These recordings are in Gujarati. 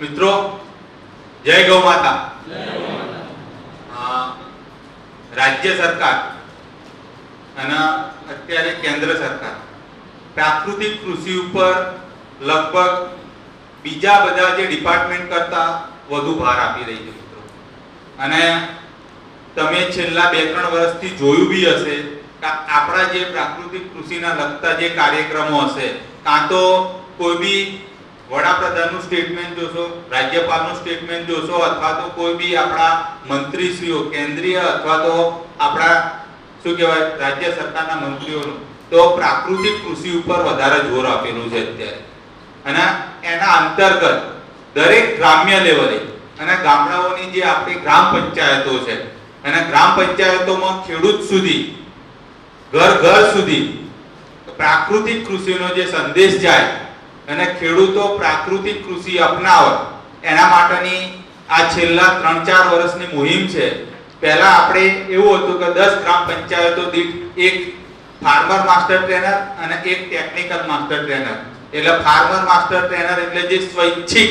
મિત્રો જય ગૌ માતા. રાજ્ય સરકાર અને અત્યારે કેન્દ્ર સરકાર પ્રાકૃતિક કૃષિ ઉપર લગભગ બીજા બધા જે ડિપાર્ટમેન્ટ કરતા વધુ ભાર આપી રહી છે મિત્રો. અને તમે છેલ્લા બે ત્રણ વર્ષથી જોયું બી હશે કે આપણા જે પ્રાકૃતિક કૃષિના લગતા જે કાર્યક્રમો હશે કાં તો કોઈ બી વડાપ્રધાનનું સ્ટેટમેન્ટ જોશો, રાજ્યપાલનું સ્ટેટમેન્ટ જોશો, અથવા તો કોઈ બી આપણા મંત્રીશ્રીઓ, કેન્દ્રીય અથવા તો આપણા, શું કહેવાય, રાજ્ય સરકારના મંત્રીઓનું, તો પ્રાકૃતિક કૃષિ ઉપર વધારે જોર આપેલું છે અત્યારે. અને એના અંતર્ગત દરેક ગ્રામ્ય લેવલે અને ગામડાઓની જે આપણી ગ્રામ પંચાયતો છે, અને ગ્રામ પંચાયતોમાં ખેડૂત સુધી, ઘર ઘર સુધી પ્રાકૃતિક કૃષિનો જે સંદેશ જાય અને ખેડૂતો પ્રાકૃતિક કૃષિ અપનાવે, એના માટેની આ છેલ્લા ત્રણ ચાર વર્ષની મુહિમ છે. પહેલા આપણે એવું હતું કે દસ ગ્રામ પંચાયતો દીઠ એક ફાર્મર માસ્ટર ટ્રેનર અને એક ટેકનિકલ માસ્ટર ટ્રેનર. એટલે ફાર્મર માસ્ટર ટ્રેનર એટલે જે સ્વૈચ્છિક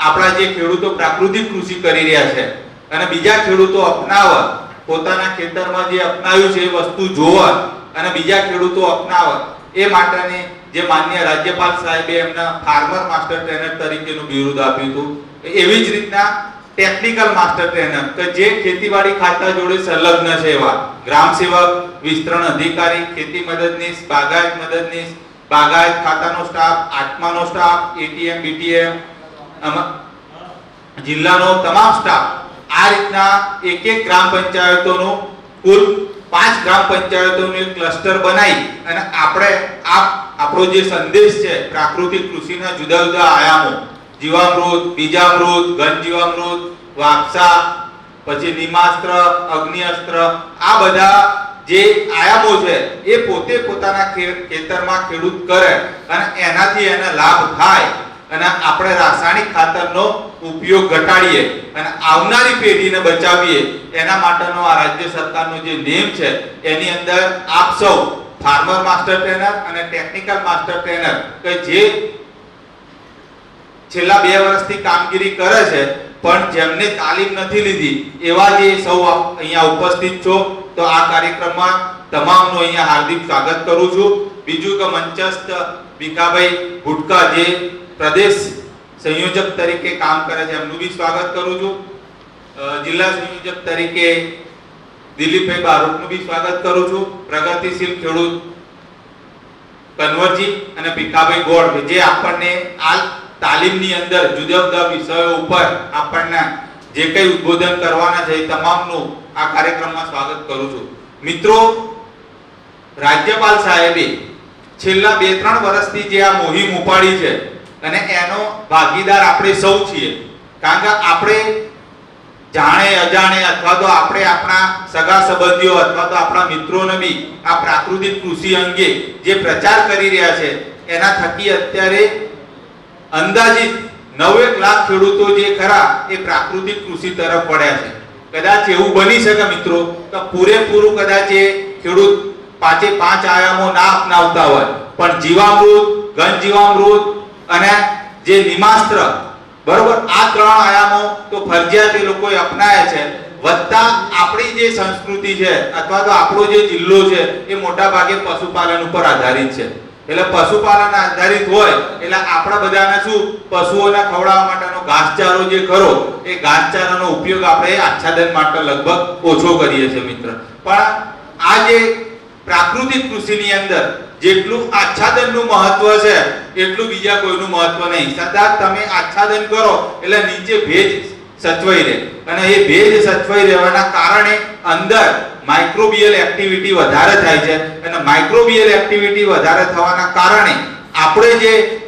આપણા જે ખેડૂતો પ્રાકૃતિક કૃષિ કરી રહ્યા છે. અને બીજા ખેડૂતો અપનાવે, પોતાના ખેતરમાં જે અપનાવ્યું છે એ વસ્તુ જોવે અને બીજા ખેડૂતો અપનાવે, એ માટેની જે માન્ય રાજ્યપાલ સાહેબે એમના ફાર્મર માસ્ટર ટ્રેનર તરીકેનું બિરુદ આપ્યું હતું એવી જ રીતના ટેકનિકલ માસ્ટર ટ્રેનર કે જે ખેતીવાડી ખાતા જોડે સંલગ્ન છે એવા. ગ્રામ સેવક, વિસ્તરણ અધિકારી, ખેતી મદદનીશ, બાગાયત મદદનીશ, બાગાયત ખાતાનો સ્ટાફ આત્માનો સ્ટાફ એટીએમ બીટીએમ જિલ્લાનો તમામ સ્ટાફ આ રીતના એક એક ગ્રામ પંચાયતોનું કુલ પાંચ ગ્રામ પંચાયતોનું ક્લસ્ટર બનાવી અને આપણે આ આપણો જે સંદેશ છે, પ્રાકૃતિક કૃષિના જુદા જુદા આયામો, જીવામૃત, બીજામૃત ઘન જીવામૃત વાપસા, પછી નિમાસ્ત્ર, અગ્નિઅસ્ત્ર, આ બધા જે આયામો છે, એ પોતે પોતાના ખેતરમાં ખેડૂત કરે અને એનાથી એને લાભ થાય અને આપણે રાસાયણિક ખાતરનો ઉપયોગ ઘટાડીએ અને આવનારી પેઢીને બચાવીએ, એના માટેનો આ રાજ્ય સરકારનો જે નેમ છે, એની અંદર આપ સૌ ફાર્મર માસ્ટર ટ્રેનર અને ટેકનિકલ માસ્ટર ટ્રેનર કે જે છેલ્લા બે વર્ષથી કામગીરી કરે છે, પણ જેમને તાલીમ નથી લીધી, એવા જે સૌ અહીંયા ઉપસ્થિત છો, તો આ કાર્યક્રમમાં તમામનું અહીંયા હાર્દિક સ્વાગત કરું છું. બીજું કે મંચસ્થ ભીખાભાઈ ભુટકા જે પ્રદેશ સંયોજક તરીકે કામ કરે છે, એમનું બી સ્વાગત કરું છું. જિલ્લા સંયોજક તરીકે દિલીપભાઈ બારોટનું બી સ્વાગત કરું છું. પ્રગતિશીલ ખેડૂત કન્વરજી અને ભીખાભાઈ ગોળ જે આપણને આ તાલીમની અંદર જુદા જુદા વિષયો ઉપર આપણને જે કંઈ ઉદ્બોધન કરવાના છે એ તમામનું આ કાર્યક્રમમાં સ્વાગત કરું છું. મિત્રો, રાજ્યપાલ સાહેબે છેલ્લા બે ત્રણ વર્ષથી જે આ મુહિમ ઉપાડી છે અને એનો ભાગીદાર આપણે સૌ છીએ. કારણ કે આપણે જાણે, અજાણે અથવા તો આપણે આપણા સગા સંબંધીઓ અથવા તો આપણા મિત્રોને બી આ પ્રાકૃતિક કૃષિ અંગે જે પ્રચાર કરી રહ્યા છે, એના થકી અત્યારે અંદાજિત નવેક લાખ ખેડૂતો જે ખરા એ પ્રાકૃતિક કૃષિ તરફ વળ્યા છે. કદાચ એવું બની શકે મિત્રો કે પૂરેપૂરું કદાચ એ ખેડૂત પાંચે પાંચ આયામો ના અપનાવતા હોય. પણ જીવામૃત ઘન જીવામૃત અને જે નિમાસ્ત્ર બરોબર? આ ત્રણ આયામો તો ફરજિયાત એ લોકોએ અપનાયા છે. વત્તા આપણી જે સંસ્કૃતિ છે, અથવા તો આપણો જે જિલ્લો છે, એ મોટા ભાગે પશુપાલન ઉપર આધારિત છે. એટલે પશુપાલન આધારિત હોય, એટલે આપણા બધાને શું? પશુઓને ખવડાવવા માટેનો ઘાસચારો જે ખરો, એ ઘાસચારાનો ઉપયોગ આપણે આચ્છાદન માટે લગભગ ઓછો કરીએ છીએ મિત્ર. પણ આ જે પ્રાકૃતિક કૃષિની અંદર જેટલું આચ્છાદનનું મહત્વ છે, એટલું બીજા કોઈનું મહત્વ નહીં. સદા તમે આચ્છાદન કરો, એટલે નીચે ભેજ સચવાઈ રહે. અને એ ભેજ સચવાઈ રહેવાના કારણે અંદર માઇક્રોબિયલ એક્ટિવિટી વધારે થાય છે. અને માઇક્રોબિયલ એક્ટિવિટી વધારે થવાના કારણે આપણે જે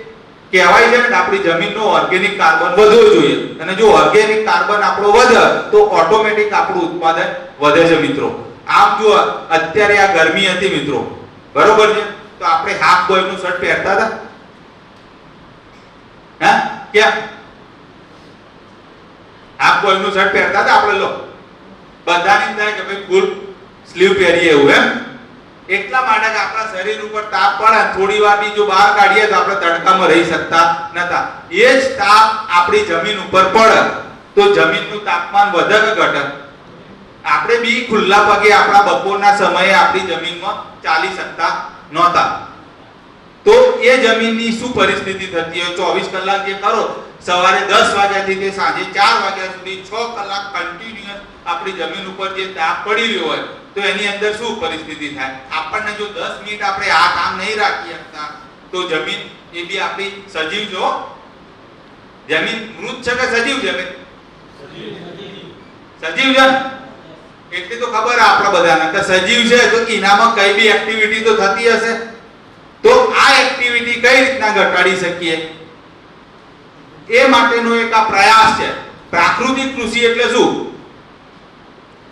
કહેવાય છે ને આપણી જમીનનો ઓર્ગેનિક કાર્બન વધવો જોઈએ. અને જો ઓર્ગેનિક કાર્બન આપણો વધે, તો ઓટોમેટિક આપણું ઉત્પાદન વધે છે મિત્રો. આમ જો અત્યારે આ ગરમી હતી મિત્રો. બરોબર છે? તો આપણે હાફ બોયનું શર્ટ પહેરતા હતા? હા? ક્યાં? હાફ બોયનું શર્ટ પહેરતા હતા આપણે લો બધાની અંદર કે ભાઈ ફૂલ સ્લીવ પહેરીએ એવું, એમ? એટલા માટે કે આપણા શરીર ઉપર તાપ પડે થોડી વાર બી જો બહાર કાઢીએ તો આપણે તડકામાં રહી શકતા નતા. એ જ તાપ આપણી જમીન ઉપર પડે. તો જમીનનું તાપમાન વધે કે ઘટે? આપણે બી ખુલ્લા પગે આપણા બપોરના સમયે આપણી જમીનમાં ચાલી શકતા નહોતા. તો એ જમીનની શું પરિસ્થિતિ થતી હોય? ચોવીસ કલાક જે કરો. સવારે દસ વાગ્યાથી તે સાંજે ચાર વાગ્યા સુધી છ કલાક કન્ટિન્યુઅસ આપણી જમીન ઉપર જે તાપ પડી રહ્યો હોય તો એની અંદર શું પરિસ્થિતિ થાય? આપણને જો દસ મિનિટ આપણે આ કામ નહીં રાખી શકતા તો જમીન એ બી આપણી સજીવ જો જમીન મૃત છે કે સજીવ જમીન સજીવ છે? એટલી તો ખબર આપણા બધાને કે સજીવ છે તો એનામાં કઈ બી એક્ટિવિટી તો થતી હશે, તો આ એક્ટિવિટી કઈ રીતના ઘટાડી શકીએ? એ માટેનો એક આ પ્રયાસ છે. પ્રાકૃતિક કૃષિ એટલે શું?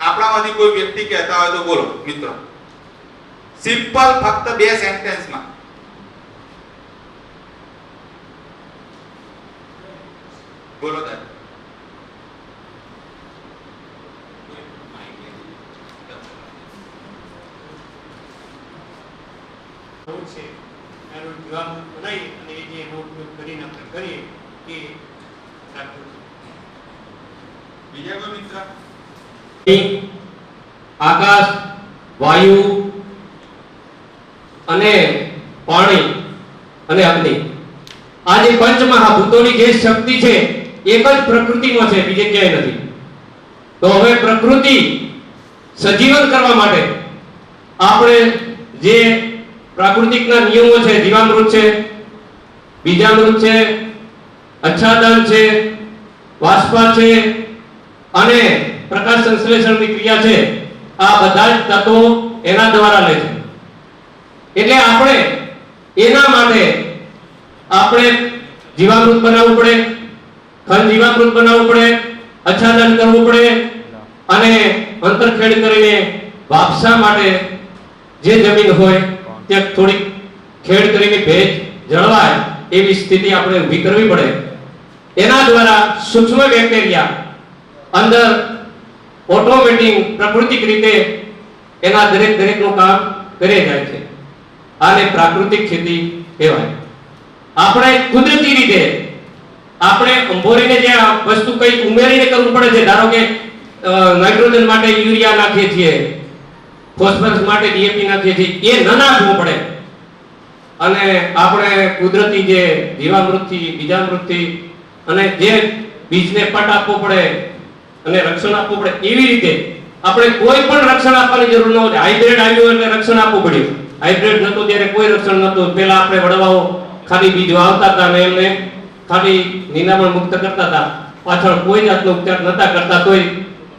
આપણામાંથી કોઈ વ્યક્તિ કહેતા હોય તો બોલો, મિત્રો. સિમ્પલ ફક્ત બે સેન્ટેન્સમાં બોલો દાદા નોટ છે એનો જીવામૃત બનાવી અને એ જે એનો ઉપયોગ કરીને આપણે કરીએ એ પ્રાકૃતિક બીજા કોઈ મિત્ર આકાશ વાયુ અને પાણી અને અગ્નિ. આ જે પંચ મહાભૂતોની જે શક્તિ છે, એક જ પ્રકૃતિમાં છે, બીજે ક્યાંય નથી. તો હવે પ્રકૃતિ સજીવન કરવા માટે આપણે જે પ્રાકૃતિકના નિયમો છે, જીવામૃત છે, બીજામૃત છે, અચ્છાદન છે, વાષ્પા છે, અને પ્રકાશ સંશ્લેષણની ક્રિયા છે આ બધા જ તત્વો એના દ્વારા લે છે. એટલે આપણે એના માટે આપણે જીવામૃત બનાવવું પડે, ખન જીવામૃત બનાવવું પડે, અચ્છાદન કરવું પડે અને અંતરખેડ કરીને વાપસા માટે જે જમીન હોય ત્યાં થોડીક ખેડ કરીને ભેજ જળવાય એવી સ્થિતિ આપણે ઊભી કરવી પડે. એના દ્વારા સૂક્ષ્મ બેક્ટેરિયા અંદર ઓટોમેટિક પ્રાકૃતિક રીતે એના દરેક દરેકનું કામ કરે જાય છે. આને પ્રાકૃતિક ખેતી કહેવાય. આપણે કુદરતી રીતે આપણે અંભોરીને જે વસ્તુ કઈ ઉમેરીને કરવું પડે છે, ધારો કે નાઇટ્રોજન માટે યુરિયા નાખીએ છીએ, ફોસ્ફરસ માટે ડીએપી નાખીએ છીએ, એ ન નાખવું પડે. અને આપણે કુદરતી જે જીવામૃતથી, બીજામૃતથી અને જે બીજને પટ આપવો પડે અને રક્ષણ આપવું પડે એવી રીતે. આપણે કોઈ પણ રક્ષણ આપવાની જરૂર ન હોય. હાઇબ્રિડ આવ્યું એટલે રક્ષણ આપવું પડ્યું. હાઇબ્રિડ નતું ત્યારે કોઈ રક્ષણ નતું પેલા આપણે વડવાઓ ખાલી બીજો આવતા હતા અને એમને ખાલી નિનામણ મુક્ત કરતા હતા. પાછળ કોઈ જાતનો ઉપચાર નતા કરતા, તોય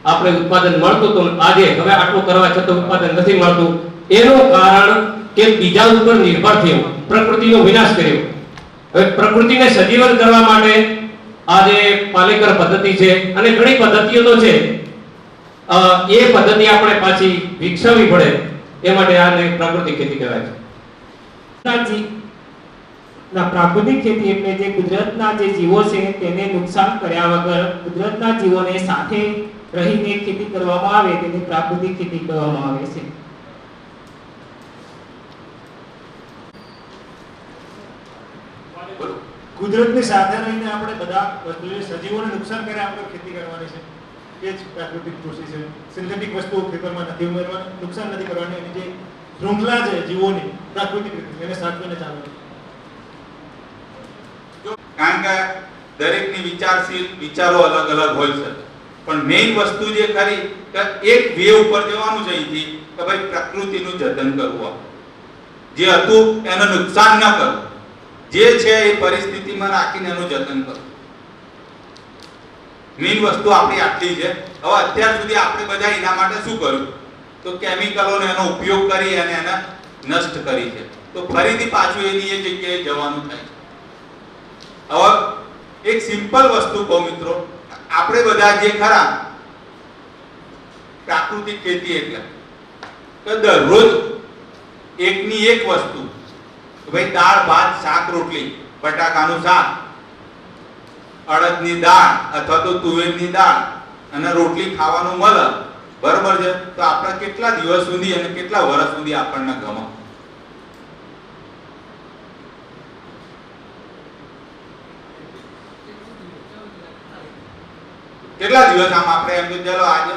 આપણે ઉત્પાદન મળતું હતું. આજે હવે આટલું કરવા છતાં ઉત્પાદન નથી મળતું. એનું કારણ કે બીજા ઉપર નિર્ભર થયો. પ્રકૃતિનો વિનાશ કર્યો. હવે પ્રકૃતિને સજીવન કરવા માટે આ જે પાલેકર પદ્ધતિ છે અને ઘણી પદ્ધતિઓ તો છે. એ પદ્ધતિ આપણે પાછી વિકસાવવી પડે એ માટે આને પ્રાકૃતિક ખેતી કહેવાય છે. ના, પ્રાકૃતિક ખેતી એટલે જે કુદરતના જે જીવો છે તેને નુકસાન કર્યા વગર કુદરતના જીવોને સાથે રહીને ખેતી કરવામાં આવે, તેને પ્રાકૃતિક ખેતી કહેવામાં આવે છે. કુદરતની સાથે રહીને આપણે બધા સજીવોને નુકસાન કરે, આપણે ખેતી કરવાની છે. એ જ પ્રાકૃતિક કૃષિ છે. સિન્થેટિક વસ્તુઓ ખેતરમાં નથી ઉમેરવાની, નુકસાન નથી કરવાની. એની જે શૃંખલા છે જીવોની, પ્રાકૃતિક રીતે એને સાચવીને ચાલવાની કારણ કે દરેકની વિચારશીલ વિચારો અલગ અલગ હોય છે. પણ મેઇન વસ્તુ જે ખરી કે એક વે ઉપર જવાનું છે અહીંથી કે ભાઈ પ્રકૃતિનું જતન કરવું. જે હતું એનું નુકસાન ન કરવું. જે છે એ પરિસ્થિતિમાં રાખીને એનું જતન કરવું મેઇન વસ્તુ આપણી આટલી છે. હવે અત્યાર સુધી આપણે બધા એના માટે શું કર્યું? તો કેમિકલોનો એનો ઉપયોગ કરી અને એને નષ્ટ કરી છે. તો ફરીથી પાછું એની એ જગ્યાએ જવાનું થાય છે. હવે એક સિમ્પલ વસ્તુ કહું મિત્રો. આપણે બધા જે ખરા પ્રાકૃતિક ખેતી એટલે તો દરરોજ એકની એક વસ્તુ ભાઈ દાળ, ભાત, શાક, રોટલી, બટાકાનું શાક, અડદની દાળ અથવા તો તુવેરની દાળ અને રોટલી ખાવાનું મળે બરોબર છે? તો આપણે કેટલા દિવસ સુધી અને કેટલા વર્ષ સુધી આપણને ગમે? કેટલા દિવસ આમ આપણે એમ ચાલો આજે?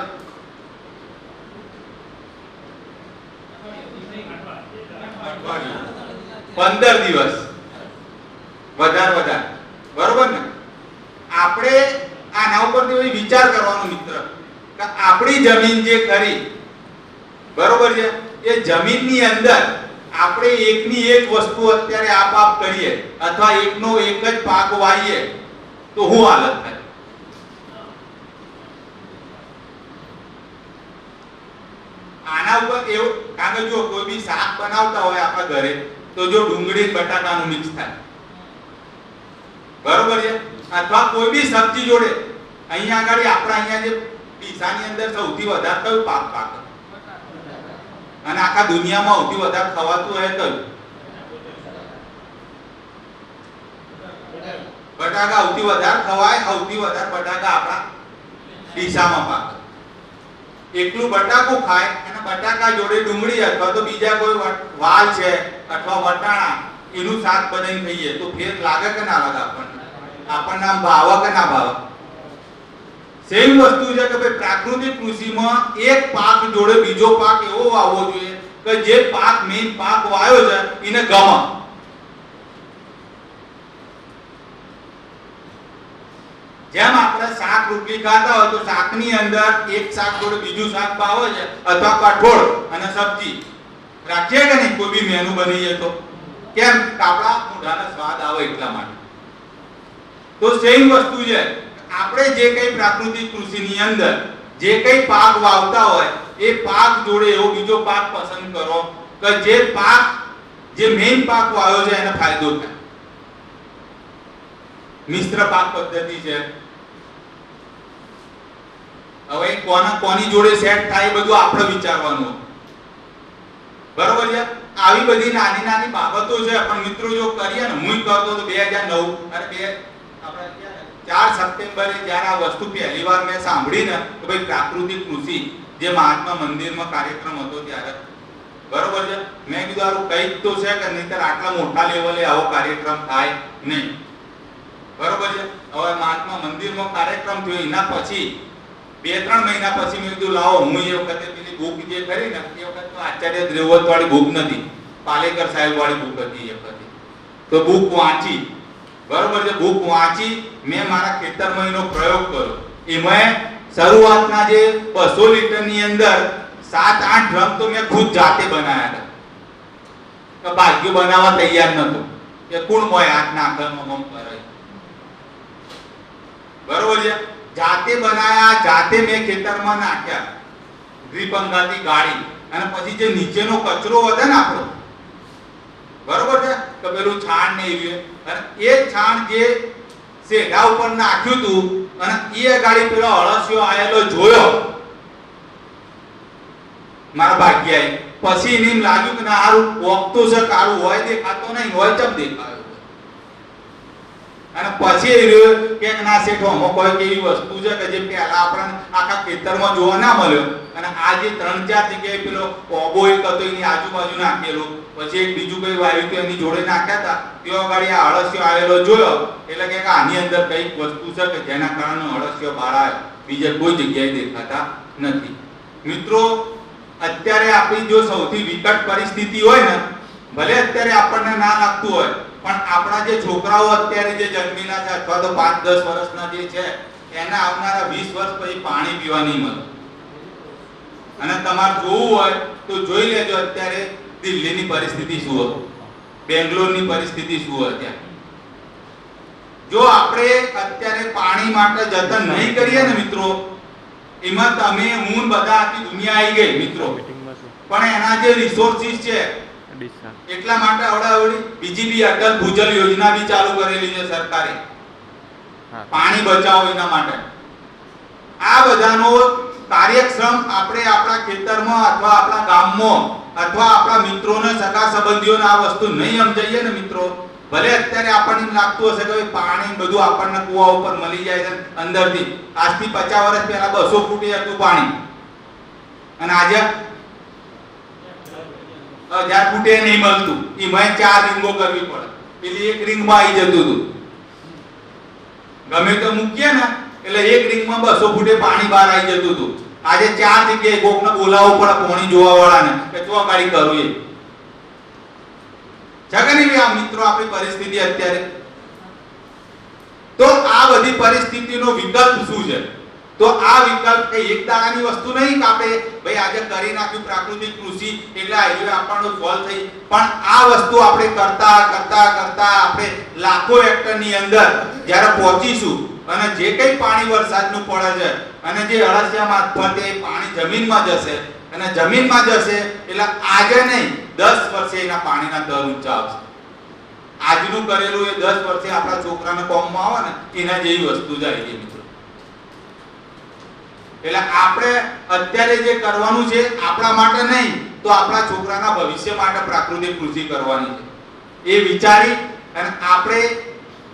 પંદર દિવસ. વધારે વધારે. બરોબર ને? આપણે આના ઉપરથી વિચાર કરવાનો મિત્ર કે આપણી જમીન જે ખરી, બરોબર છે? એ જમીનની અંદર આપણે એકની એક વસ્તુ અત્યારે આપ આપ કરીએ અથવા એકનો એક જ પાક વાવીએ, તો હું હાલત થાય? આના ઉપર એવું, કારણ કે જો કોઈ બી શાક બનાવતા હોય આપણા ઘરે તો જો ડુંગળી બટાકાનું મિક્સ થાય. બરોબર છે? અથવા કોઈ બી સબ્જી જોડે, અહીંયા આગળ આપણા અહીંયા જે પીસાની અંદર સૌથી વધારે કયું પાક પાક? અને આખા દુનિયામાં સૌથી વધારે ખવાતું હોય કયું? બટાકા. સૌથી વધારે ખવાય, સૌથી વધારે બટાકા આપણા ડીસામાં પાક. એકલું બટાકું ખાય અને બટાકા જોડે ડુંગળી અથવા તો બીજા કોઈ વાલ છે અથવા વટાણા, એનું શાક બનાવી ખાઈએ તો ફેર લાગે કે ના લાગે આપણને? આપણને આમ ભાવે કે ના ભાવે? સેમ વસ્તુ છે કે ભાઈ પ્રાકૃતિક કૃષિમાં એક પાક જોડે બીજો પાક એવો વાવવો જોઈએ કે જે પાક મેઇન પાક વાયો છે, એને ગમે. જેમ આપણે શાક રોટલી ખાતા હોય તો શાકની અંદર એક શાક જોડે બીજું શાક ભાવે છે, અથવા કઠોળ અને સબ્જી. રાખીએ કે કોઈ બી મેનુ બની તો. કેમ? આપણા મોઢાને સ્વાદ આવે એટલા માટે. તો સેમ વસ્તુ છે. આપણે જે કઈ પ્રાકૃતિક કૃષિની અંદર જે કઈ પાક વાવતા હોય, એ પાક જોડે એવો બીજો પાક પસંદ કરો કે જે પાક, જે મેઇન પાક વાવ્યો છે, એને ફાયદો થાય. મિશ્ર પાક પદ્ધતિ છે. હવે કોના કોની જોડે સેટ થાય એ બધું આપણે વિચારવાનું. બરોબર છે? આવી બધી નાની નાની બાબતો છે, પણ મિત્રો જો કરીએ ને હું કરતો તો 2009 અને બે ચાર સપ્ટેમ્બરે જ્યારે આ વસ્તુ પહેલી વાર મેં સાંભળી ને કે ભાઈ પ્રાકૃતિક કૃષિ, જે મહાત્મા મંદિરમાં કાર્યક્રમ હતો ત્યારે. બરોબર છે? મેં કીધું, આરું કંઈક તો છે કે નહીંતર આટલા મોટા લેવલે આવો કાર્યક્રમ થાય નહીં. બરોબર છે? હવે મહાત્મા મંદિરમાં કાર્યક્રમ થયો, એના પછી બે ત્રણ મહિના પછી મેં કીધું, લાવો, હું એ વખતે પેલી બુક જે કરી ને, એ વખત આચાર્ય દ્રેવત વાળી બુક નથી. પાલેકર સાહેબ વાળી બુક હતી એ વખતે. તો બુક વાંચી. બરોબર છે બુક વાંચી, મેં મારા ખેતરમાં એનો પ્રયોગ કર્યો. એમાં શરૂઆતના જે બસો લીટરની અંદર સાત આઠ ડ્રમ તો મેં ખુદ જાતે બનાવ્યા હતા. ભાગ્ય બનાવવા તૈયાર નતો કે કુણ મોય હાથ નાખે મમ કરે બરોબર છે? જાતે બનાયા, જાતે મેં ખેતરમાં નાખ્યા. દ્વિપંગાતી ગાડી અને પછી જે નીચેનો કચરો વધે ને આપણો, બરોબર છે? કે પેલું છાણ ને એવી. અને એ છાણ જે શેઢા ઉપર નાખ્યું હતું, અને એ ગાડી પેલો અળસિયો આવેલો જોયો. મારા ભાગ્યાએ. પછી એને લાગ્યું કે ના, હારું પોકતું છે કાળું હોય, દેખાતો નહીં, હોય, ચમ દેખાયો? અને પછી એ રહ્યો કે ના શેઠો, આમાં કોઈ એવી વસ્તુ છે કે જે પહેલા આપણને આખા ખેતરમાં જોવા ના મળ્યો? અને આ જે ત્રણ ચાર જગ્યાએ પેલો કોબો એક હતો, એની આજુબાજુ નાખેલો. પછી એક બીજું કઈ વાયુ તો એની જોડે નાખ્યા હતા. તેઓ ગાડી આ અળસિયો આવેલો જોયો. એટલે કે આની અંદર કંઈક વસ્તુ છે કે જેના કારણે અળસિયો બહાર આવ્યો. બીજે કોઈ જગ્યાએ દેખાતા નથી. મિત્રો, અત્યારે આપણી જો સૌથી વિકટ પરિસ્થિતિ હોય ને, ભલે અત્યારે આપણને ના લાગતું હોય પણ આપણા જે છોકરાઓ અત્યારે જે જન્મેલા છે અથવા તો પાંચ દસ વર્ષના જે છે એના આવનારા વીસ વર્ષ પછી પાણી પીવા નહીં મળે. અને તમારે જોવું હોય તો જોઈ લેજો અત્યારે દિલ્હીની પરિસ્થિતિ શું હતી. બેંગ્લોરની પરિસ્થિતિ શું હતી જો આપણે અત્યારે પાણી માટે જતન નહીં કરીએ ને મિત્રો એમાં તમે હું બધા આખી દુનિયા આવી ગઈ મિત્રો. પણ એના જે રિસોર્સિસ છે એટલા માટે અવડાવડી બીજી બી અટલ ભૂજલ યોજના બી ચાલુ કરેલી છે સરકારે. પાણી બચાવો એના માટે. આ બધાનો કાર્યક્ષમ આપણે આપણા ખેતરમાં અથવા આપણા ગામમાં અથવા આપણા મિત્રોને સગા સંબંધીઓને આ વસ્તુ નહીં સમજાઈએ ને મિત્રો ભલે અત્યારે આપણને લાગતું હશે કે પાણી બધું આપણને કુવા ઉપર મળી જાય છે અંદરથી. આજથી પચાસ વર્ષ પહેલા બસો ફૂટી હતું પાણી. અને આજે હજાર ફૂટે નહીં મળતું. એમાં ચાર રીંગો કરવી પડે. પેલી એક રીંગમાં આવી જતું હતું. ગમે તો મૂકીએ ને, એટલે એક રીંગમાં બસો ફૂટે પાણી બહાર આવી જતું હતું. આજે ચાર જગ્યાએ કોકને બોલાવવું પડે પાણી જોવા વાળાને કે તો ગાડી કરું એ જગની આ મિત્રો આપણી પરિસ્થિતિ અત્યારે. તો આ બધી પરિસ્થિતિનો વિકલ્પ શું છે? તો આ વિકલ્પ કઈ એક દાડાની વસ્તુ નહીં કે આપણે, ભાઈ આજે કરી નાખ્યું પ્રાકૃતિક કૃષિ, એટલે આજે આપણનું ફળ થઈ. પણ આ વસ્તુ આપણે કરતા કરતા કરતા આપણે લાખો હેક્ટરની અંદર જ્યારે પહોંચીશું અને જે કંઈ પાણી વરસાદનું પડે છે અને જે અળસિયા મારફતે પાણી જમીનમાં જશે અને જમીનમાં જશે એટલે આજે નહીં, દસ વર્ષે એના પાણીના દર ઊંચા આવશે. આજનું કરેલું એ દસ વર્ષે આપણા છોકરાને કોમમાં આવે ને, એના જેવી વસ્તુ જાય એટલે આપણે અત્યારે જે કરવાનું છે, આપણા માટે નહીં, તો આપણા છોકરાના ભવિષ્ય માટે પ્રાકૃતિક કૃષિ કરવાની છે. એ વિચારી અને આપણે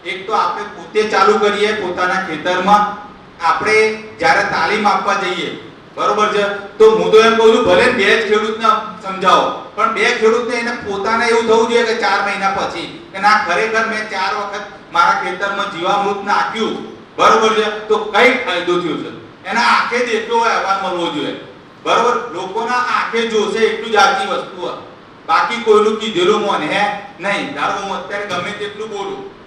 એક તો આપણે પોતે ચાલુ કરીએ પોતાના ખેતરમાં. આપણે જ્યારે તાલીમ આપવા જઈએ, બરોબર છે? તો હું તો એમ કહું છું, ભલે બે ખેડૂતને સમજાવો, પણ બે ખેડૂતને એને પોતાને એવું થવું જોઈએ કે ચાર મહિના પછી કે ના, ખરેખર મેં ચાર વખત મારા ખેતરમાં જીવામૃત નાખ્યું, બરોબર છે? તો કઈ ફાયદો થયો છે? એના આંખે જેટલો હોય અવાજ મળવો જોઈએ. બરોબર? લોકોના આંખે જોશે એટલું જ આખી વસ્તુ હોય. બાકી કોઈનું કીધેલું મોન હે? નહીં. ધારો હું અત્યારે ગમે તેટલું બોલું,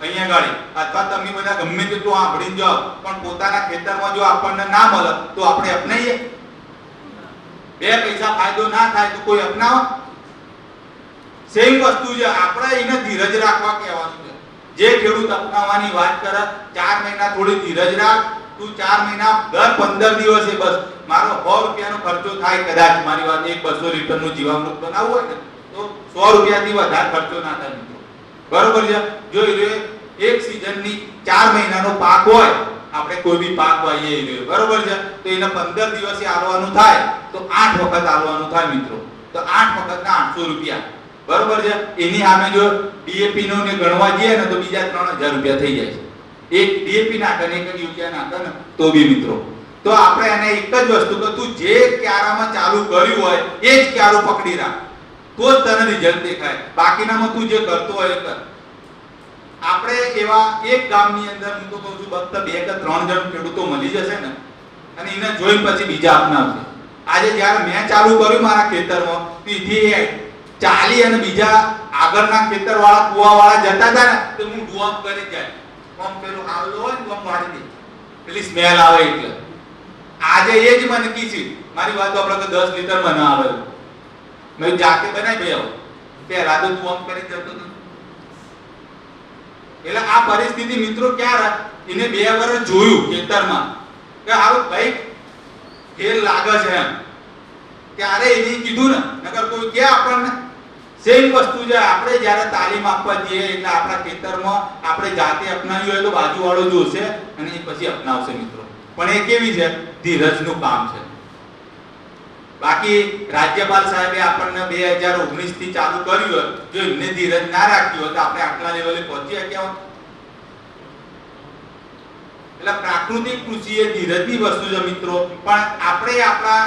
અહીંયા ગાડી, અથવા તમે બધા ગમે તેટલું સાંભળીને જાઓ, પણ પોતાના ખેતરમાં જો આપણને ના મળે, તો આપણે અપનાવીએ બે પૈસા ફાયદો ના થાય તો કોઈ અપનાવો? સેમ વસ્તુ છે. આપણે એને ધીરજ રાખવા કહેવાનું છે. જે ખેડૂત અપનાવવાની વાત કરે, ચાર મહિના થોડી ધીરજ રાખ તું ચાર મહિના, દર પંદર દિવસે બસ. મારો સો રૂપિયાનો ખર્ચો થાય કદાચ, મારી વાત એક બસો લીટરનું જીવામૃત બનાવવું હોય ને, તો સો રૂપિયાથી વધારે ખર્ચો ના થાય બરોબર છે? જોઈ લો એક સિઝનની ચાર મહિનાનો પાક હોય, આપણે કોઈ બી પાક વાઈએ જોઈએ બરોબર છે? તો એને પંદર દિવસે આવવાનું થાય, તો આઠ વખત આવવાનું થાય મિત્રો. તો આઠ વખતના આઠસો રૂપિયા. બરોબર છે? એની સામે જો ડીએપી નો ગણવા જઈએ ને, તો બીજા ત્રણ હજાર રૂપિયા થઈ જાય છે. એક ડીએપી નાખે ને એક યુરિયા નાખે ને, તો બી મિત્રો. તો આપણે એને એક જ વસ્તુ કે તું જે ક્યારામાં ચાલુ કર્યું હોય, એ જ ક્યારો પકડી રાખ. તો જ તને રિઝલ્ટ દેખાય. બાકીનામાં તું જે કરતો હોય કર. આપણે એવા એક ગામની અંદર, હું તો કહું છું, ફક્ત બે કે ત્રણ જણ ખેડૂતો મળી જશે ને, અને એને જોઈને પછી બીજા અપનાવશે. આજે જ્યારે મેં ચાલુ કર્યું મારા ખેતરમાં તેથી ચાલી અને બીજા આગળના ખેતર વાળા કુવા વાળા જતા હતા ને, તો હું ડુઆમ કરી જાય. આમ પેલું આવલો ને કોમ વાળી દે. પેલી સ્મેલ આવે એટલે. આજે એ જ મને કી છે, મારી વાત આપણે તો 10 લીટર ના આવે. મેં જાતે બનાવી ભાઈ આવું. પહેલા તો તું આમ કરી જતો હતો. એટલે આ પરિસ્થિતિ મિત્રો ક્યારે એને બે વર્ષ જોયું ખેતરમાં. કે હારું ભાઈ ખેલ લાગે છે એમ. ત્યારે એને કીધું ને, નકર કોઈ કે આપણને સેમ વસ્તુ છે. આપણે જ્યારે તાલીમ આપવા જઈએ, એટલે આપણા ખેતરમાં આપણે જાતે અપનાવી હોય તો બાજુવાળો જોશે અને એ પછી અપનાવશે મિત્રો. પણ એ કેવી છે? ધીરજનું કામ છે. બાકી રાજ્યપાલ સાહેબે આપણને બે હજાર ઓગણીસથી ચાલુ કર્યું હોય, જો એમને ધીરજ ના રાખી હોય તો આપણે આટલા લેવલે પહોંચી શક્યા હોત એટલે પ્રાકૃતિક કૃષિ એ ધીરજની વસ્તુ છે મિત્રો. પણ આપણે આપણા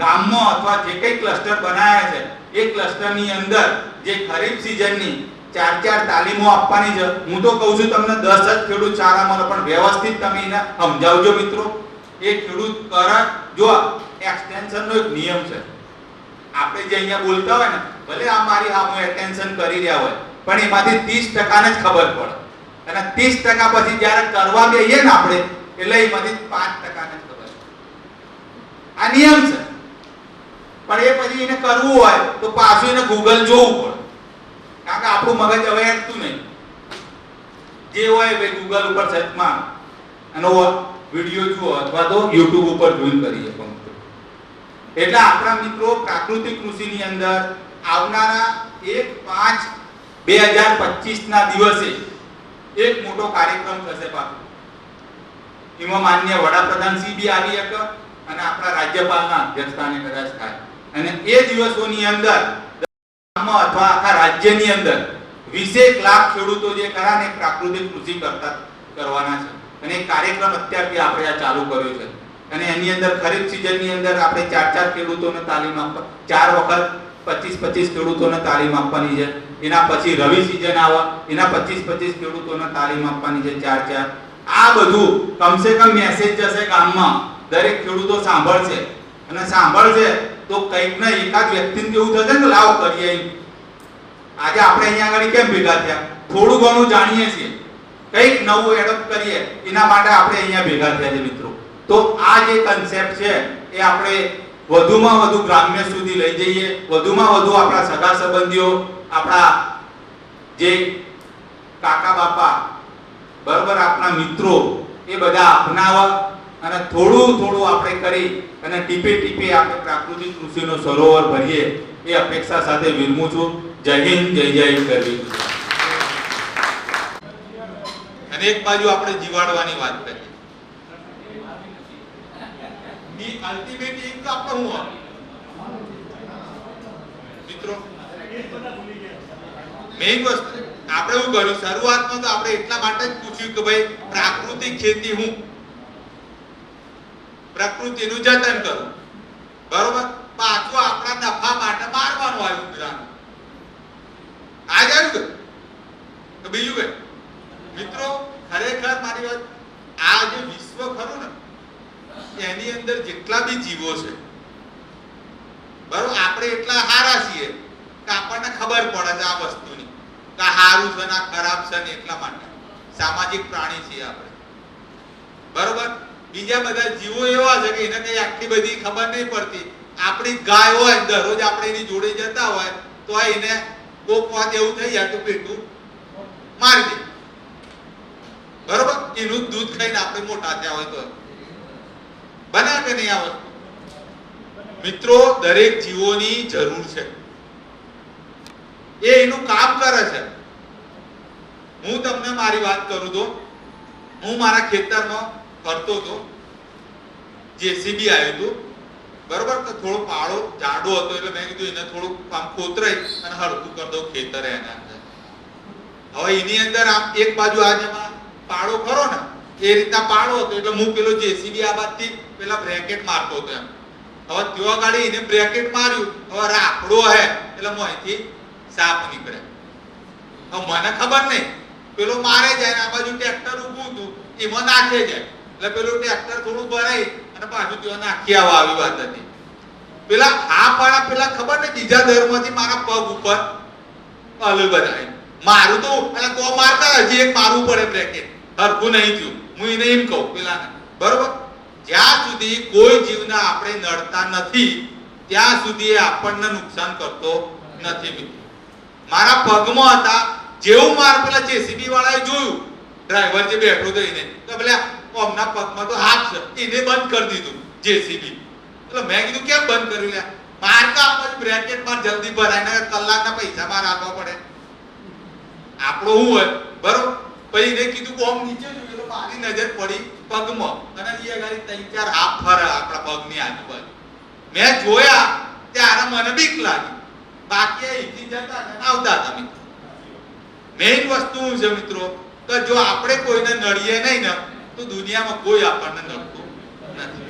ગામમાં અથવા જે કંઈ ક્લસ્ટર બનાવ્યા છે એ ક્લસ્ટરની અંદર જે ખરીફ સિઝનની ચાર ચાર તાલીમો આપવાની છે. હું તો કહું છું તમને દસ જ ખેડૂત સારા મળે પણ વ્યવસ્થિત તમે એને સમજાવજો મિત્રો. એ ખેડૂત કરાર જો એક્સટેન્શનનો એક નિયમ છે. આપણે જે અહીંયા બોલતા હોય ને, ભલે આ મારી સામે એટેન્શન કરી રહ્યા હોય, પણ એમાંથી ત્રીસ ટકાને જ ખબર પડે. અને ત્રીસ ટકા પછી જ્યારે કરવા બેહીએ ને આપણે, એટલે એમાંથી પાંચ ટકાને જ ખબર. આ નિયમ છે. પણ એ પછી એને કરવું હોય તો પાછું એને ગૂગલ જોવું પડે. કારણ કે આપણું મગજ હવે હેઠતું નહીં. જે હોય ભાઈ ગૂગલ ઉપર સર્ચ માર. એનો વીડિયો જુઓ અથવા તો યુટ્યુબ ઉપર જોઈન કરી શકો એટલે આપણા મિત્રો પ્રાકૃતિક કૃષિની અંદર આવનારા એક પાંચ બે હજાર પચીસ ના દિવસે એક મોટો કાર્યક્રમ થશે પાછો. એમાં માન્ય વડાપ્રધાન શ્રી બી આવી શકે અને આપણા રાજ્યપાલના અધ્યક્ષસ્થાને કદાચ થાય. અને એ દિવસોની અંદર અથવા આખા રાજ્યની અંદર વીસેક લાખ ખેડૂતો જે ખરા ને પ્રાકૃતિક કૃષિ કરતા કરવાના છે. અને કાર્યક્રમ અત્યારથી આપણે આ ચાલુ કર્યો છે. અને એની અંદર ખરીફ સિઝનની અંદર આપણે ચાર ચાર ખેડૂતોને તાલીમ આપવા, ચાર વખત પચીસ પચીસ ખેડૂતોને તાલીમ આપવાની છે. એના પછી રવિ સિઝન આવે, એના પચીસ પચીસ ખેડૂતોને તાલીમ આપવાની છે ચાર ચાર. આ બધું કમસે કમ મેસેજ જશે ગામમાં. દરેક ખેડૂતો સાંભળશે. અને સાંભળશે તો કંઈક ને એકાદ વ્યક્તિને કેવું થશે ને લાવ કરીએ આજે આપણે અહીંયા આગળ કેમ ભેગા થયા? થોડું ઘણું જાણીએ છીએ. કંઈક નવું એડપ્ટ કરીએ, એના માટે આપણે અહીંયા ભેગા થયા છે મિત્રો. તો આ જે કન્સેપ્ટ છે, એ આપણે વધુમાં વધુ ગ્રામ્ય સુધી લઈ જઈએ. વધુમાં વધુ આપણા સગા સંબંધીઓ, આપણા જે કાકા બાપા, બરાબર આપણા મિત્રો, એ બધા અપનાવવા. અને થોડું થોડું આપણે કરી અને ટીપે ટીપે આપણે પ્રાકૃતિક કૃષિનો સરોવર ભરીએ એ અપેક્ષા સાથે વિરમું છું. જય હિન્દ, જય જય કરવી અને એક બાજુ આપણે જીવાડવાની વાત કરી અલ્ટિમેટ એક તો આપણે હું? મિત્રો મેઇન વસ્તુ, આપણે એવું કર્યું? શરૂઆતમાં તો આપણે એટલા માટે જ પૂછ્યું કે ભાઈ, પ્રાકૃતિક ખેતી હું પ્રકૃતિનું જતન કરવું. બરોબર? પાછું આપણા નફા માટે મારવાનું આવ્યું ઉંદરાનું આ જ આવ્યું કે? કે બીજું કઈ મિત્રો, ખરેખર મારી વાત, આ જે વિશ્વ ખરું ને, એની અંદર જેટલા બી જીવો છે, બરોબર, આપણે એટલા હારા છીએ કે આપણને ખબર પડે છે આ વસ્તુની કે હારું છે ને ખરાબ છે ને એટલા માટે. સામાજિક પ્રાણી છીએ આપણે. બરોબર? બીજા બધા જીવો એવા છે કે એને કઈ આટલી બધી ખબર નહીં પડતી. આપણી ગાય હોય, દરરોજ આપણે એની જોડે જતા હોય, તો એને કોક વાત એવું થઈ જાય તો પેટું મારી દે. બરોબર? એનું દૂધ ખાઈને આપણે મોટા થયા હોય તો. બને કે નહીં આ વસ્તુ? મિત્રો, દરેક જીવોની જરૂર છે. એ એનું કામ કરે છે. હું તમને મારી વાત કરું તો. હું મારા ખેતરમાં ફરતો હતો. જેસીબી આવ્યું હતું. બરોબર? તો થોડો પાળો જાડો હતો એટલે મેં કીધું એને થોડુંક આમ કોતરાઈ અને હળતું કરી દઉં ખેતર એના અંદર. હવે એની અંદર આમ એક બાજુ આ જેમાં પાળો ખરો ને, એ રીતના પાળો હતો એટલે હું પેલો જેસીબી આ બાજથી પેલા બ્રેકેટ મારતો હતો એમ. હવે ત્યાં ગાડી એને બ્રેકેટ માર્યું. હવે રાખડો હે, એટલે હું અહીંથી સાપ નીકળે. હવે મને ખબર નહીં. પેલો મારે જાય આ બાજુ ટ્રેક્ટર ઊભું હતું, એમાં નાખે જાય. એટલે પેલું ટ્રેક્ટર થોડું ભરાઈ અને પાછું ત્યાં નાખી આવવા આવી વાત હતી. પેલા આ પાળા પેલા ખબર ને બીજા ધર્મથી મારા પગ ઉપર અલગ બનાવી. મારું તો, એટલે તો મારતા હજી એક મારવું પડે બ્રેકેટ હરખું નહીં થયું. હું એને એમ કહું પેલાને, બરોબર? જ્યાં સુધી કોઈ જીવને આપણે નડતા નથી, ત્યાં સુધી એ આપણને નુકસાન કરતો નથી મિત્રો. મારા પગમાં હતા, જેવું માર પેલા જેસીબી વાળાએ જોયું, ડ્રાઈવર જે બેઠો એને, તો પેલા ઓમના પગમાં તો હાથ છે. એને બંધ કરી દીધું, જેસીબી. એટલે મેં કીધું, કેમ બંધ કર્યું લ્યા? માર તો આપણે બ્રેકેટમાં જલ્દી ભરાય ને કલાકના પૈસા માર આપવા પડે. આપણો હું હોય, બરોબર? પછી એને કીધું, કોમ નીચે જોયું તો મારી નજર પડી પગમાં. અને એ ગાડી ત્રણ ચાર હાથ ફરે આપણા પગની આજુબાજુ. મેં જોયા, ત્યારે મને બીક લાગી. બાકી અહીંથી જતા આવતા હતા મિત્રો. મેઇન વસ્તુ શું છે મિત્રો? કે જો આપણે કોઈને નડીએ નહીં ને તો દુનિયામાં કોઈ આપણને નડતું નથી.